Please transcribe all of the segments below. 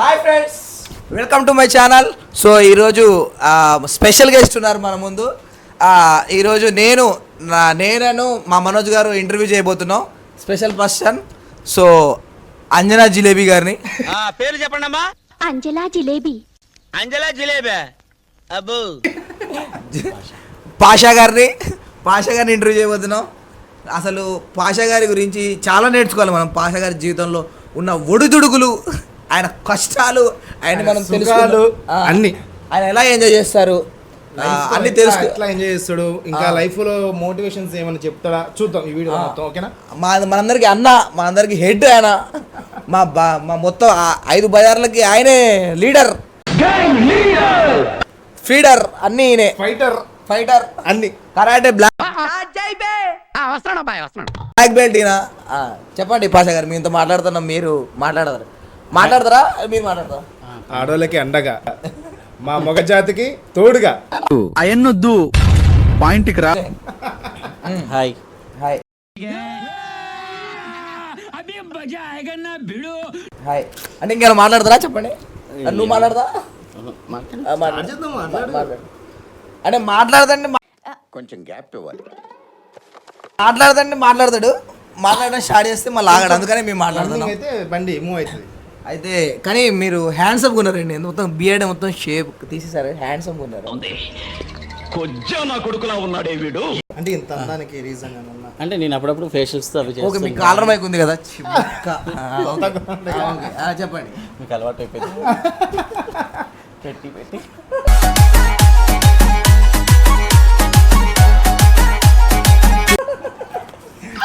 Hi friends welcome to my channel so ఈరోజు ఆ, special guest ఉన్నారు మన ముందు. ఆ, ఈరోజు నేను నా నేనను మా మనోజ్ గారు ఇంటర్వ్యూ చేయబోతున్నాం. Special person so Anjana Jalebi గారిని. ఆ పేరు చెప్పండి అమ్మా అంజలా జిలేబీ. అంజలా జిలేబీ. అబ్బో. పాషా గారిని పాషా గారిని ఇంటర్వ్యూ చేయబోతున్నాం. అసలు పాషా గారి గురించి చాలా నేర్చుకోవాలి మనం. పాషా గారి జీవితంలో ఉన్న ఒడిదుడుకులు. ఆయన కష్టాలు ఆయన మనం. ఆ, అన్ని. ఆయన ఎలా ఎంజాయ్ చేస్తారు? అన్ని తెలుసు ఎట్లా ఎంజాయ్ చేస్తాడు? ఇంకా. లైఫ్లో మోటివేషన్స్ ఏమైనా చెప్తాడా? చూద్దాం ఈ వీడియో. మొత్తం ఓకేనా? మా మనందరికి అన్న మనందరికి హెడ్ ఆయన. మా బా మా మొత్తం ఆ ఐదు బజార్లకి ఆయనే లీడర్ ఫీడర్ అన్నీ ఈయనే. ఫైటర్ ఫైటర్ అన్ని. కరాటే బ్లాక్ బ్లాక్ బెల్ట్ ఈయన. ఆ, చెప్పండి పాషా గారు మీతో మాట్లాడుతున్నాం మీరు మాట్లాడతారు. మాట్లాడతారా? మీరు మాట్లాడతారా? ఆడోళ్ళకి అండగా మా మగ జాతికి తోడుగా. అయన్నొద్దు. పాయింట్కి రా. హాయ్ హాయ్ హాయ్ అంటే ఇంకేమైనా మాట్లాడతారా? చెప్పండి. నువ్వు మాట్లాడదా. అంటే మాట్లాడదండి కొంచెం గ్యాప్ ఇవ్వాలి. మాట్లాడదండి మాట్లాడతాడు. మాట్లాడడం స్టార్ట్ చేస్తే మళ్ళీ ఆగాడు. అందుకని మేము మాట్లాడుతున్నాం. అయితే బండి మూవ్ అవుతుంది. అయితే కానీ మీరు హ్యాండ్సమ్ ఉన్నారండి మొత్తం బియర్డ్ మొత్తం షేప్ తీసేసారు హ్యాండ్సమ్ ఉన్నారు అంటే ఇంత అందానికి రీజన్ అంటే నేను అప్పుడప్పుడు ఫేషియల్స్ అవి ఓకే మీ చేస్తాను కాలర్ మైక్ ఉంది కదా? చెప్పండి. మీకు అలవాటు అయిపోయింది. పెట్టి పెట్టి.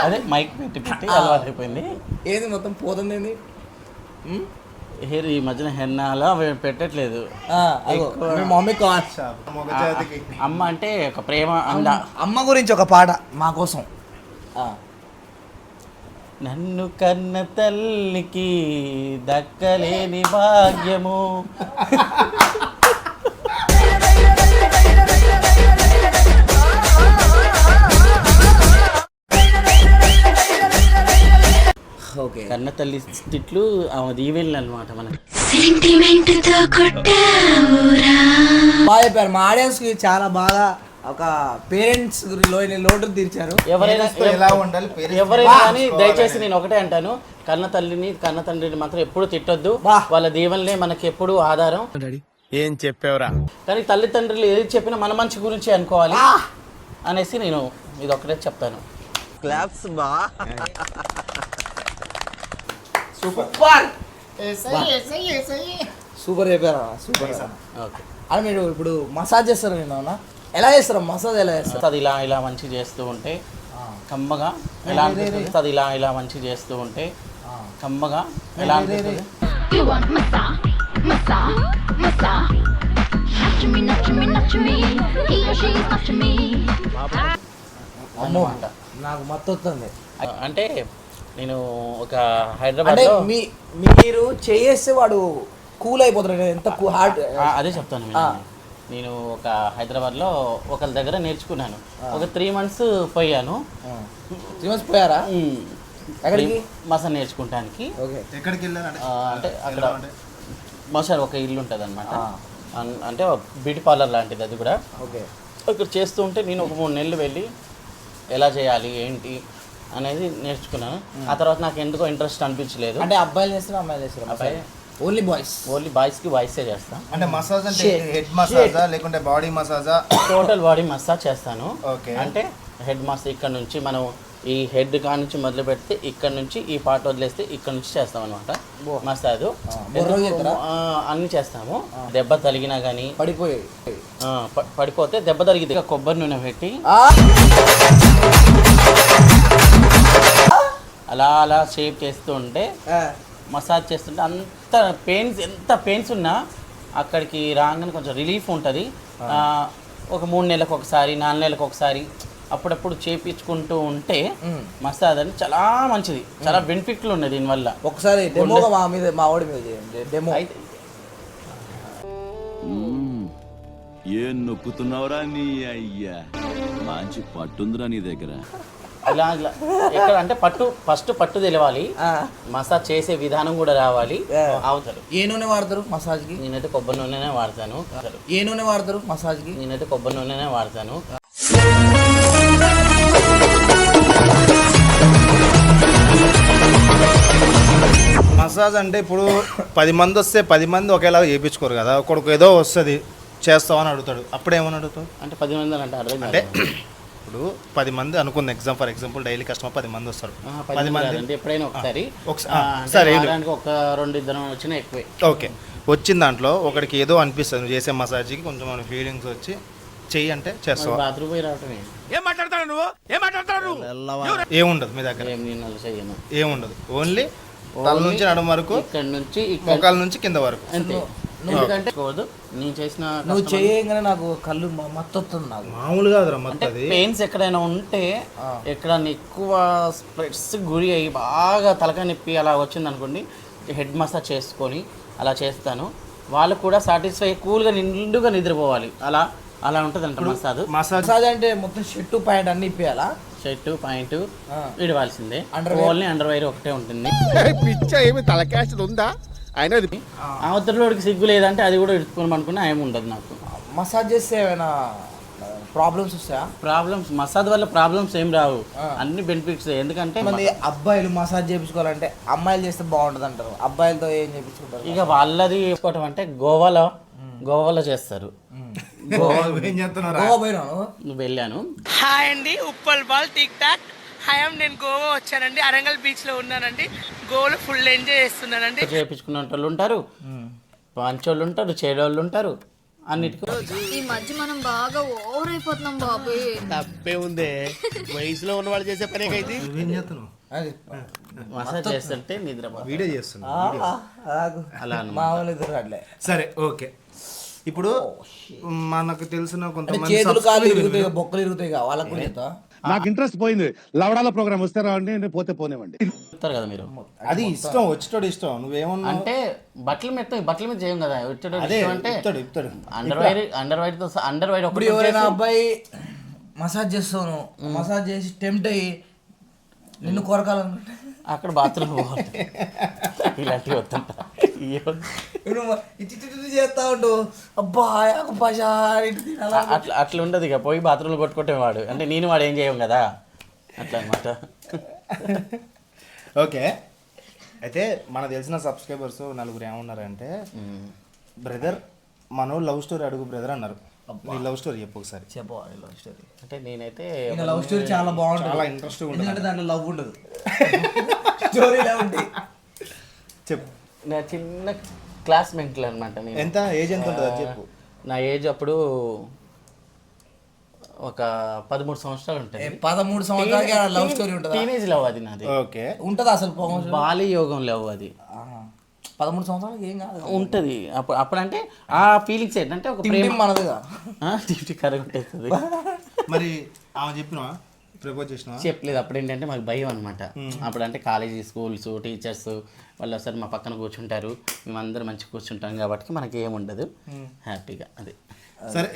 అదే మైక్ పెట్టి పెట్టి అలవాటు అయిపోయింది. ఏది మొత్తం పోతుంది? హెయిర్ ఈ మధ్యన హెన్నాలో అవి పెట్టట్లేదు. ఆ, అగో, మీ మమ్మీ అమ్మ అంటే ఒక ప్రేమ అంద. అమ్మ గురించి ఒక పాట మా కోసం. ఆ. నన్ను కన్న తల్లికి దక్కలేని భాగ్యము. ఓకే. కన్న తల్లి తిట్లు ఆమె దీవెళ్ళు అనమాట మనకి. బాగా చెప్పారు. మా ఆడియన్స్కి చాలా బాగా ఒక పేరెంట్స్లోని లోటు తీర్చారు. ఎవరైనా ఎలా ఉండాలి? ఎవరైనా కానీ దయచేసి. నేను ఒకటే అంటాను. కన్న తల్లిని కన్న తండ్రిని మాత్రం ఎప్పుడు తిట్టొద్దు. వాళ్ళ దీవెనలే మనకి ఎప్పుడు ఆధారం. ఏం చెప్పావురా? కానీ తల్లిదండ్రులు ఏది చెప్పినా మన మంచి గురించి అనుకోవాలి. అనేసి నేను ఇది ఒకటే చెప్తాను సూపర్. సూపర్. చెప్పారా? సూపర్. ఓకే. అని మీరు ఇప్పుడు మసాజ్ చేస్తారు నేను అవునా ఎలా చేస్తారు? మసాజ్ ఎలా చేస్తారు? అది ఇలా ఇలా మంచి చేస్తూ ఉంటే కమ్మగా ఎలా అనిపిస్తుంది? అది ఇలా ఇలా మంచి చేస్తూ ఉంటే కమ్మగా ఎలా అనిపిస్తుంది? అన్నమాట. నాకు మత్తు వస్తుంది అంటే నేను ఒక అంటే హైదరాబాద్లో మీ మీరు చేస్తే వాడు కూల్ అయిపోతాడు ఎంత హార్డ్ అదే చెప్తాను. నేను. నేను ఒక హైదరాబాద్లో ఒకరి దగ్గర నేర్చుకున్నాను. ఒక త్రీ మంత్స్ పోయాను. త్రీ పోయారా? ఉమ్, ఎక్కడికి? మసాజ్ నేర్చుకుంటానికి. ఓకే. ఎక్కడికి అంటే? అక్కడ మసాజ్ ఒక ఇల్లు ఉంటుంది అనమాట. అంటే బ్యూటీ పార్లర్ లాంటిది అది కూడా. ఓకే. అక్కడ చేస్తూ ఉంటే నేను ఒక మూడు నెలలు వెళ్ళి ఎలా చేయాలి ఏంటి? అనేది నేర్చుకున్నాను. ఆ తర్వాత నాకు ఎందుకో ఇంట్రెస్ట్ అనిపించలేదు. అంటే అబ్బాయిలు చేస్తారు అమ్మాయిలు చేస్తారు? అబ్బాయి. ఓన్లీ బాయ్స్ ఓన్లీ బాయ్స్కి బాయ్సే చేస్తా. అంటే మసాజ్ అంటే. హెడ్ మసాజా లేకుంటే బాడీ మసాజా టోటల్ బాడీ మసాజ్ చేస్తాను. Okay. అంటే హెడ్ మసాజ్ ఇక్కడ నుంచి మనం ఈ హెడ్ కా నుంచి మొదలు పెడితే ఇక్కడ నుంచి ఈ పార్ట్ వదిలేస్తే ఇక్కడ నుంచి చేస్తాం అనమాట మసాజ్? అన్ని చేస్తాము. దెబ్బ తగిలినా కానీ పడిపోయాయి పడిపోతే దెబ్బ తగిలితే కొబ్బరి నూనె పెట్టి. ఆ, అలా అలా షేప్ చేస్తూ ఉంటే ఆ, మసాజ్ చేస్తుంటే అంత పెయిన్స్ ఎంత పెయిన్స్ ఉన్నా అక్కడికి రాగానే కొంచెం రిలీఫ్ ఉంటుంది. ఒక మూడు నెలలకు ఒకసారి నాలుగు నెలలకు ఒకసారి అప్పుడప్పుడు చేపించుకుంటూ ఉంటే. మసాజ్ అని చాలా మంచిది. చాలా బెనిఫిట్లు ఉన్నాయి దీనివల్ల ఒకసారి డెమోగా మా మీద మా వాడి మీద చేయండి. డెమో. అయితే ఏం నొక్కుతున్నావురా నీ అయ్యా? మంచి పట్టుందిరా నీ దగ్గర. ఇలా ఇలా. ఎక్కడ అంటే పట్టు ఫస్ట్ పట్టు తెలవాలి. ఆ. మసాజ్ చేసే విధానం కూడా రావాలి. అవుతారు. ఏ నూనె వాడతారు మసాజ్కి? నేనైతే కొబ్బరి నూనెనే వాడతాను. ఏ నూనె వాడతారు మసాజ్కి? నేనైతే కొబ్బరి నూనెనే వాడతాను. మసాజ్ అంటే ఇప్పుడు పది మంది వస్తే పది మంది ఒకేలాగా చేయించుకోరు కదా. ఒకడికి ఏదో వస్తుంది. చేస్తావని అడుగుతాడు. అప్పుడు ఏమని అడుగుతావు? అంటే పది మంది అంటే అర్థం అంటే. ఇప్పుడు పది మంది అనుకుంది. Exam for example daily customer పది మంది వస్తారు. పది మంది ఎప్పుడైనా ఒకసారి. ఒకసా- ఆ, ఆ, అంటే సరే, వెళ్ళు. వారానికి ఒక రెండు ఇద్దరం వచ్చినా ఎక్కువే. ఓకే. వచ్చిన దాంట్లో ఒకడికి ఏదో అనిపిస్తుంది. నువ్వు చేసే మసాజ్కి కొంచెం మన ఫీలింగ్స్ వచ్చి చెయ్యి అంటే చేస్తావా? బాత్రూమ్ పోయి రావటమే. ఏం మాట్లాడతాడు నువ్వు? ఏం మాట్లాడతాడు ఏముండదు మీ దగ్గర. ఏముండదు. ఓన్లీ తల నుంచి నడుము వరకు ఇక్కడ నుంచి ఇక్కడ మొక్కల నుంచి కింద వరకు. అంతే. ఎందుకంటే పోదు నేను చేసిన నువ్వు చేయగానే నాకు కళ్ళు మత్తొస్తుంది నాకు. మామూలుగా కాదురా అంటే మొత్తం అది పెయిన్స్ ఎక్కడైనా ఉంటే ఎక్కడన్నా ఎక్కువ స్ప్రెడ్స్ గురి అయ్యి బాగా తలకాయ నొప్పి అలా వచ్చింది అనుకోండి హెడ్ మసాజ్ చేసుకొని అలా చేస్తాను. వాళ్ళు కూడా సాటిస్ఫై కూల్గా నిండుగా నిద్రపోవాలి. అలా అలా ఉంటుంది అంట మసాజ్. మసాజ్ అంటే మొత్తం షర్టు ప్యాంట్ అన్ని ఇప్పేయాలా? Shirt pant. విడవాల్సిందే Underwear? Only underwear ఒకటే ఉంటుంది. పిచ్చ ఏమి తలకాశలు ఉందా? అయినా అది అవతలలోడికి సిగ్గు లేదంటే అది కూడా ఇడుచుకోమని అనుకున్నా ఏమి ఉండదు నాకు. మసాజ్ చేస్తే ఏమైనా ప్రాబ్లమ్స్ వస్తాయా? ప్రాబ్లమ్స్ మసాజ్ వల్ల ప్రాబ్లమ్స్ ఏం రావు. అన్ని బెనిఫిట్స్ ఎందుకంటే మంది అబ్బాయిలు మసాజ్ చేయించుకోవాలంటే అమ్మాయిలు చేస్తే బాగుంటుంది అంటారు. అబ్బాయిలతో ఏం చేయించుకుంటారు ఇక వాళ్ళది చేసుకోవటం అంటే గోవాలో గోవాలో చేస్తారు. గోవా వెళ్ళాను. హాయ్ అండి Uppal Bal TikTok. Hi నేను గోవా వచ్చానండి. అరంగల్ బీచ్లో ఉన్నానండి. గోవాలో ఫుల్ ఎంజాయ్ చేస్తున్నానండి. చేయించుకునే వాళ్ళు ఉంటారు. పంచోళ్ళు ఉంటారు చేడోళ్ళు ఉంటారు. అన్నిటికీ. ఈ మధ్య మనం బాగా ఓవర్ అయిపోతున్నాం బాబోయ్ తప్పే ఉందే. వయసులో ఉన్న వాళ్ళు చేసే పనే కైతే. మసాజ్ చేస్తుంటే నిద్రపో వీడియో చేస్తున్నా సరే ఓకే. ఇప్పుడు మనకు తెలిసిన కొంతమంది బొక్కలు ఇరుగుతాయి వాళ్ళకు నాకు ఇంట్రెస్ట్ పోయింది. లవడాల ప్రోగ్రామ్ వస్తే రావండి నేను పోతే పోనివ్వండి. చెప్తారు కదా మీరు. అది ఇష్టం వచ్చేటోడు ఇష్టం. నువ్వేమన్నా అంటే బట్టల మీద బట్టల మీద చేయం కదా. వచ్చేటోడు అదే ఇష్టం అంటే ఇస్తాడు ఇస్తాడు అండర్ వైర్ అండర్ వైర్తో అండర్ వైర్ ఇప్పుడు ఒకటి ఎవరైనా అబ్బాయి మసాజ్ చేస్తాను. మసాజ్ చేసి టెంప్ట్ అయ్యి నిన్ను కొరకాలనుకుంటే అక్కడ బాత్రూమ్ పోవాలి ఇలాంటివి ఇటు ఇటు చేస్తా ఉండు. అబ్బా? అట్లా అట్లా ఉండదు ఇక. పోయి బాత్రూమ్లో కొట్టుకుంటే వాడు. అంటే నేను వాడు ఏం చేయం కదా? అట్లా అనమాట ఓకే. అయితే మనకు తెలిసిన సబ్స్క్రైబర్స్ నలుగురు ఏమన్నారంటే బ్రదర్ మన లవ్ స్టోరీ అడుగు బ్రదర్ అన్నారు. నీ లవ్ స్టోరీ చెప్పు ఒకసారి. చెప్పవాలి లవ్ స్టోరీ. అంటే నేనైతే లవ్ స్టోరీ చాలా బాగుంటుంది. చాలా ఇంట్రెస్టింగ్ ఉంటుంది ఎందుకంటే దాంట్లో లవ్ ఉండదు. స్టోరీలో ఉంటాయి చెప్పు. నా చిన్న క్లాస్మేట్లు అనమాట నేను. ఎంత? ఏజ్ ఎంత ఉంటుంది? అది చెప్పు. నా ఏజ్ అప్పుడు ఒక పదమూడు సంవత్సరాలు ఏ, ఉంటుంది పదమూడు సంవత్సరాలకి లవ్ స్టోరీ ఉంటుందా? టీనేజ్ లవ్ అది నాది. ఓకే. ఉంటుందా అసలు బాల్య యోగం లవ్ అది. పదమూడు సంవత్సరాలకి ఏం కాదు ఉంటది. అప్పుడు అప్పుడంటే ఆ ఫీలింగ్స్ ఏంటంటే ఒక ప్రేమ. మనదిగా. కరగొట్టేస్తుంది మరి ఆమె చెప్పినావా ప్రపోజ్ చెప్పలేదు. అప్పుడు ఏంటంటే మాకు భయం అనమాట అప్పుడు అంటే కాలేజీ స్కూల్స్ టీచర్స్ వాళ్ళు వస్తారు మా పక్కన కూర్చుంటారు. మేమందరం మంచిగా కూర్చుంటాం కాబట్టి మనకి ఏముండదు హ్యాపీగా అది. సరే